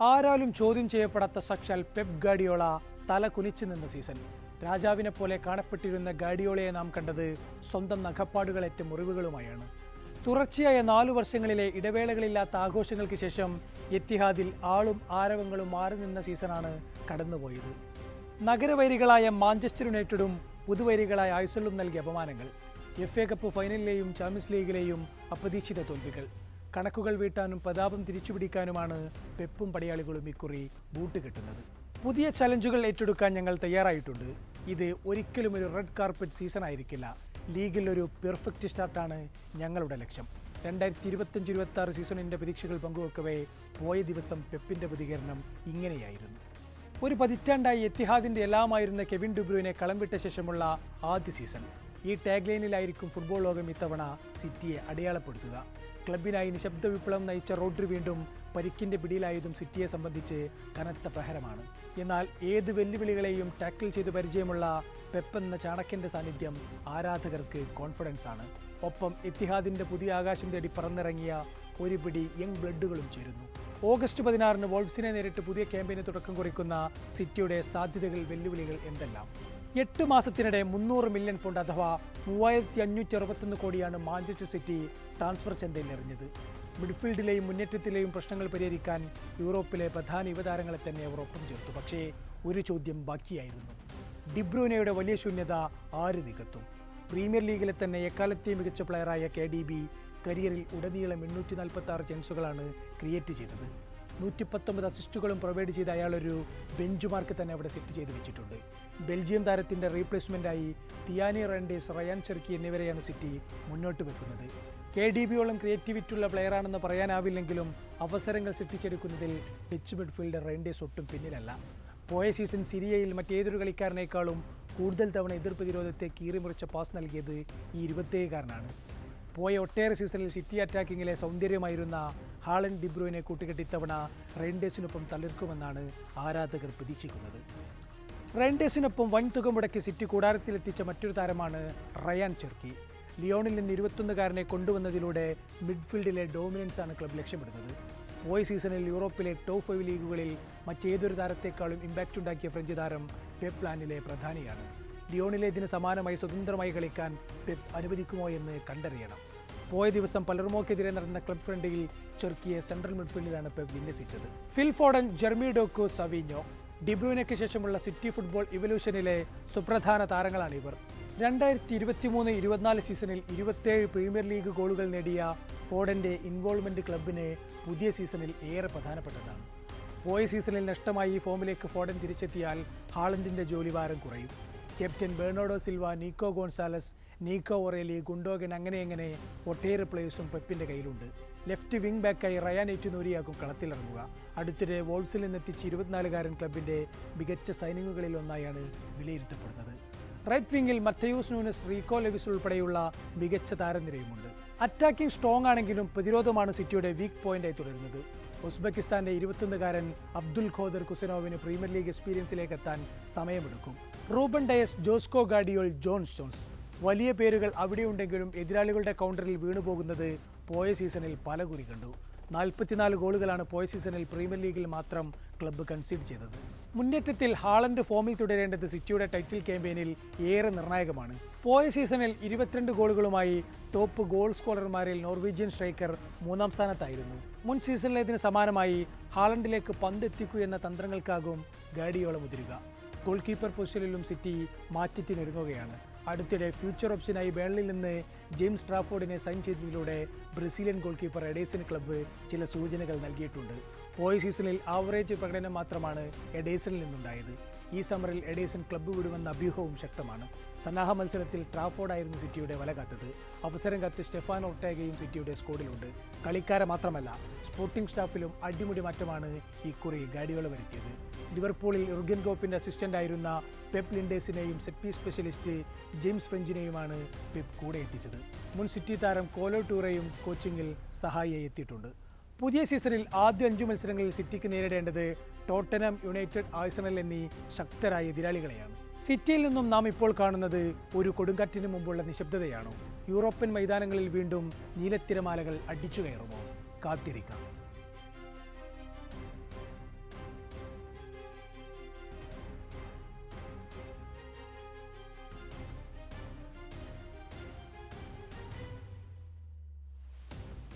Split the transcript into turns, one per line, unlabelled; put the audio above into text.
ആരാലും ചോദ്യം ചെയ്യപ്പെടാത്ത സാക്ഷാൽ പെപ് ഗാഡിയോള തല കുനിച്ചു നിന്ന സീസൺ. രാജാവിനെ പോലെ കാണപ്പെട്ടിരുന്ന ഗാഡിയോളയെ നാം കണ്ടത് സ്വന്തം നഖപ്പാടുകളേറ്റ മുറിവുകളുമായാണ്. തുടർച്ചയായ നാലു വർഷങ്ങളിലെ ഇടവേളകളില്ലാത്ത ആഘോഷങ്ങൾക്ക് ശേഷം എത്തിഹാദിൽ ആളും ആരവങ്ങളും മാറി നിന്ന സീസണാണ് കടന്നുപോയത്. നഗരവൈരികളായ മാഞ്ചസ്റ്റർ യുണൈറ്റഡും പുതുവൈരികളായ ഐസലും നൽകിയ അപമാനങ്ങൾ. എഫ് എ കപ്പ് ഫൈനലിലെയും ചാമ്പ്യൻസ് ലീഗിലെയും അപ്രതീക്ഷിത തോൽവികൾ. കണക്കുകൾ വീട്ടാനും പ്രതാപം തിരിച്ചുപിടിക്കാനുമാണ് പെപ്പും പടയാളികളും ഇക്കുറി ബൂട്ട് കെട്ടുന്നത്. പുതിയ ചലഞ്ചുകൾ ഏറ്റെടുക്കാൻ ഞങ്ങൾ തയ്യാറായിട്ടുണ്ട്. ഇത് ഒരിക്കലും ഒരു റെഡ് കാർപ്പറ്റ് സീസൺ ആയിരിക്കില്ല. ലീഗിൽ ഒരു പെർഫെക്റ്റ് സ്റ്റാർട്ടാണ് ഞങ്ങളുടെ ലക്ഷ്യം. രണ്ടായിരത്തി ഇരുപത്തഞ്ച് ഇരുപത്തി ആറ് സീസണിന്റെ പ്രതീക്ഷകൾ പങ്കുവെക്കവേ പോയ ദിവസം പെപ്പിന്റെ പ്രതികരണം ഇങ്ങനെയായിരുന്നു. ഒരു പതിറ്റാണ്ടായി എത്തിഹാദിന്റെ എല്ലാമായിരുന്ന കെവിൻ ഡുബ്രുവിനെ കളം വിട്ട ശേഷമുള്ള ആദ്യ സീസൺ. ഈ ടാഗ് ലൈനിലായിരിക്കും ഫുട്ബോൾ ലോകം ഇത്തവണ സിറ്റിയെ അടയാളപ്പെടുത്തുക. ക്ലബിനായി നിശബ്ദ വിപ്ലവം നയിച്ച റോഡ്രി വീണ്ടും പരിക്കിന്റെ പിടിയിലായതും സിറ്റിയെ സംബന്ധിച്ച് കനത്ത പ്രഹരമാണ്. എന്നാൽ ഏത് വെല്ലുവിളികളെയും ടാക്കിൾ ചെയ്ത് പരിചയമുള്ള പെപ്പ് എന്ന ചാണക്യന്റെ സാന്നിധ്യം ആരാധകർക്ക് കോൺഫിഡൻസ് ആണ്. ഒപ്പം എത്തിഹാദിന്റെ പുതിയ ആകാശം തേടി പറന്നിറങ്ങിയ ഒരു പിടി യങ് ബ്ലഡുകളും ചേരുന്നു. ഓഗസ്റ്റ് പതിനാറിന് വോൾഫ്സിനെ നേരിട്ട് പുതിയ ക്യാമ്പയിന് തുടക്കം കുറിക്കുന്ന സിറ്റിയുടെ സാധ്യതകൾ വെല്ലുവിളികൾ എന്തെല്ലാം? എട്ട് മാസത്തിനിടെ മുന്നൂറ് മില്യൺ പൗണ്ട് അഥവാ മൂവായിരത്തി അഞ്ഞൂറ്റി അറുപത്തൊന്ന് കോടിയാണ് മാഞ്ചസ്റ്റർ സിറ്റി ട്രാൻസ്ഫർ ചന്തയിൽ എറിഞ്ഞത്. മിഡ്ഫീൽഡിലെയും മുന്നേറ്റത്തിലെയും പ്രശ്നങ്ങൾ പരിഹരിക്കാൻ യൂറോപ്പിലെ പ്രധാന യുവതാരങ്ങളെ തന്നെ അവർ ഒപ്പം ചേർത്തു. പക്ഷേ ഒരു ചോദ്യം ബാക്കിയായിരുന്നു. ഡിബ്രൂനയുടെ വലിയ ശൂന്യത ആര് നികത്തും? പ്രീമിയർ ലീഗിലെ തന്നെ എക്കാലത്തെയും മികച്ച പ്ലെയറായ കെ ഡി ബി കരിയറിൽ ഉടനീളം എണ്ണൂറ്റി നാൽപ്പത്തി ആറ് ചാൻസുകളാണ് ക്രിയേറ്റ് ചെയ്തത്. നൂറ്റി പത്തൊമ്പത് അസിസ്റ്റുകളും പ്രൊവൈഡ് ചെയ്ത അയാളൊരു ബെഞ്ച് മാർക്ക് തന്നെ അവിടെ സെറ്റ് ചെയ്ത് വെച്ചിട്ടുണ്ട്. ബെൽജിയം താരത്തിന്റെ റീപ്ലേസ്മെന്റായി തിയാനി റൺഡേസ് റയാൻ ചെർക്കി എന്നിവരെയാണ് സിറ്റി മുന്നോട്ട് വെക്കുന്നത്. കെ ഡി ബിയോളം ക്രിയേറ്റിവിറ്റിയുള്ള പ്ലെയറാണെന്ന് പറയാനാവില്ലെങ്കിലും അവസരങ്ങൾ സൃഷ്ടിച്ചെടുക്കുന്നതിൽ ഡച്ച് മിഡ്ഫീൽഡർ റൈൻഡേസ് ഒട്ടും പിന്നിലല്ല. പോയ സീസൺ സിരിയയിൽ മറ്റേതൊരു കളിക്കാരനേക്കാളും കൂടുതൽ തവണ എതിർ പ്രതിരോധത്തെ കീറിമുറിച്ച പാസ് നൽകിയത് ഈ ഇരുപത്തേഴുകാരനാണ് പോയ ഒട്ടേറെ സീസണിൽ സിറ്റി അറ്റാക്കിങ്ങിലെ സൗന്ദര്യമായിരുന്ന ഹാളൻ ഡിബ്രോയിനെ കൂട്ടുകെട്ടി ഇത്തവണ റെയിൻഡേഴ്സിനൊപ്പം തളിർക്കുമെന്നാണ് ആരാധകർ പ്രതീക്ഷിക്കുന്നത്. റെയിൻഡേഴ്സിനൊപ്പം വൻ തുക മുടക്കി സിറ്റി കൂടാരത്തിലെത്തിച്ച മറ്റൊരു താരമാണ് റയാൻ ചെർക്കി. ലിയോണിൽ നിന്ന് ഇരുപത്തൊന്നുകാരനെ കൊണ്ടുവന്നതിലൂടെ മിഡ്ഫീൽഡിലെ ഡോമിനൻസ് ആണ് ക്ലബ് ലക്ഷ്യമിടുന്നത്. പോയ സീസണിൽ യൂറോപ്പിലെ ടോപ്പ് ഫൈവ് ലീഗുകളിൽ മറ്റേതൊരു താരത്തെക്കാളും ഇമ്പാക്റ്റ് ഉണ്ടാക്കിയ ഫ്രഞ്ച് താരം പെപ് പ്ലാനിലെ പ്രധാനിയാണ് ലിയോണിലേതിന് സമാനമായി സ്വതന്ത്രമായി കളിക്കാൻ പെപ് അനുവദിക്കുമോ എന്ന് കണ്ടറിയണം. പോയ ദിവസം പലർമോക്കെതിരെ നടന്ന ക്ലബ് ഫ്രണ്ടിൽ ചെർക്കിയെ സെൻട്രൽ മിഡ്ഫീൽഡിലാണ് Pep വിന്യസിച്ചത്. Phil Foden Jeremy Doku Savinho ഡിബ്രൂനയ്ക്ക് ശേഷമുള്ള സിറ്റി ഫുട്ബോൾ ഇവല്യൂഷനിലെ സുപ്രധാന താരങ്ങളാണ് ഇവർ രണ്ടായിരത്തി ഇരുപത്തി മൂന്ന് ഇരുപത്തിനാല് സീസണിൽ ഇരുപത്തേഴ് പ്രീമിയർ ലീഗ് ഗോളുകൾ നേടിയ ഫോഡന്റെ ഇൻവോൾവ്മെന്റ് ക്ലബിന് പുതിയ സീസണിൽ ഏറെ പ്രധാനപ്പെട്ടതാണ്. പോയ സീസണിൽ നഷ്ടമായി ഈ ഫോമിലേക്ക് ഫോഡൻ തിരിച്ചെത്തിയാൽ ഹാളൻഡിന്റെ ജോലിഭാരം കുറയും. Captain Bernardo Silva Nico Gonzalez Nico O'Reilly Gundogan അങ്ങനെ അങ്ങനെ ഒട്ടേറെ പ്ലേയേഴ്സും പെപ്പിന്റെ കയ്യിലുണ്ട്. ലെഫ്റ്റ് വിംഗ് ബാക്കായി റയാൻ ഏറ്റുനൂരിയാകും കളത്തിലിറങ്ങുക. അടുത്തിടെ വോൾസിൽ നിന്നെത്തിച്ച് ഇരുപത്തിനാലുകാരൻ ക്ലബിന്റെ മികച്ച സൈനിങ്ങുകളിൽ ഒന്നായാണ് വിലയിരുത്തപ്പെടുന്നത്. റൈറ്റ് വിങ്ങിൽ മത്തയൂസ് നൂനസ് റീകോ ലെവിസ് ഉൾപ്പെടെയുള്ള മികച്ച താരനിരയുമുണ്ട്. അറ്റാക്കിംഗ് സ്ട്രോങ് ആണെങ്കിലും പ്രതിരോധമാണ് സിറ്റിയുടെ വീക്ക് പോയിന്റായി തുടരുന്നത്. ഉസ്ബെക്കിസ്ഥാന്റെ ഇരുപത്തൊന്നുകാരൻ അബ്ദുൽ ഖോദർ കുസനോവിന് പ്രീമിയർ ലീഗ് എക്സ്പീരിയൻസിലേക്ക് എത്താൻ സമയമെടുക്കും. Ruben Dias Josko Gvardiol John Stones. വലിയ പേരുകൾ അവിടെയുണ്ടെങ്കിലും എതിരാളികളുടെ കൗണ്ടറിൽ വീണുപോകുന്നത് പോയ സീസണിൽ പല കുറി കണ്ടു. നാൽപ്പത്തിനാല് ഗോളുകളാണ് പോയ സീസണിൽ പ്രീമിയർ ലീഗിൽ മാത്രം ക്ലബ്ബ് കൺസീഡ് ചെയ്തത്. മുന്നേറ്റത്തിൽ ഹാളൻഡ് ഫോമിൽ തുടരേണ്ടത് സിറ്റിയുടെ ടൈറ്റിൽ ക്യാമ്പയിനിൽ ഏറെ നിർണായകമാണ്. പോയ സീസണിൽ ഇരുപത്തിരണ്ട് ഗോളുകളുമായി ടോപ്പ് ഗോൾ സ്കോറർമാരിൽ നോർവീജിയൻ സ്ട്രൈക്കർ മൂന്നാം സ്ഥാനത്തായിരുന്നു. മുൻ സീസണിലേതിന് സമാനമായി ഹാളണ്ടിലേക്ക് പന്തെത്തിക്കൂ എന്ന തന്ത്രങ്ങൾക്കാകും ഗാഡിയോളം മുതിരുക. ഗോൾ കീപ്പർ പൊസിഷനിലും സിറ്റി മാറ്റത്തിനൊരുങ്ങുകയാണ് അടുത്തിടെ ഫ്യൂച്ചർ ഓപ്ഷനായി ബേണിൽ നിന്ന് ജെയിംസ് ട്രാഫോർഡിനെ sign ചെയ്തതിലൂടെ Brazilian goal keeper Ederson club ചില സൂചനകൾ നൽകിയിട്ടുണ്ട്. പോയ സീസണിൽ ആവറേജ് പ്രകടനം മാത്രമാണ് എഡേസനിൽ നിന്നുണ്ടായത്. ഈ സമ്മറിൽ എഡേസൻ ക്ലബ്ബ് വിടുമെന്ന അഭ്യൂഹവും ശക്തമാണ്. സന്നാഹ മത്സരത്തിൽ ട്രാഫോർഡായിരുന്നു സിറ്റിയുടെ വല കാത്തത്. അവസരം കത്ത് സ്റ്റെഫാൻ ഒർട്ടേഗയും സിറ്റിയുടെ സ്കോഡിലുണ്ട്. കളിക്കാരെ മാത്രമല്ല സ്പോർട്ടിംഗ് സ്റ്റാഫിലും അടിമുടി മാറ്റമാണ് ഇക്കുറി ഗാഡിയോള വരുത്തിയത്. ലിവർപൂളിൽ യുർഗൻ ഗോപ്പിന്റെ അസിസ്റ്റന്റ് ആയിരുന്ന പെപ് ലിൻഡേസിനെയും സെറ്റ് പീസ് സ്പെഷ്യലിസ്റ്റ് ജെയിംസ് ഫ്രഞ്ചിനെയുമാണ് പെപ് കൂടെ എത്തിച്ചത്. മുൻ സിറ്റി താരം കോലോ ടൂറയും കോച്ചിങ്ങിൽ സഹായിയായി എത്തിയിട്ടുണ്ട്. പുതിയ സീസണിൽ ആദ്യ അഞ്ചു മത്സരങ്ങളിൽ സിറ്റിക്ക് നേരിടേണ്ടത് ടോട്ടനം യുണൈറ്റഡ് ആഴ്സണൽ എന്നീ ശക്തരായ എതിരാളികളെയാണ്. സിറ്റിയിൽ നിന്നും നാം ഇപ്പോൾ കാണുന്നത് ഒരു കൊടുങ്കാറ്റിന് മുമ്പുള്ള നിശബ്ദതയാണോ? യൂറോപ്യൻ മൈതാനങ്ങളിൽ വീണ്ടും നീലത്തിരമാലകൾ അടിച്ചു കയറുമോ കാത്തിരിക്കാം.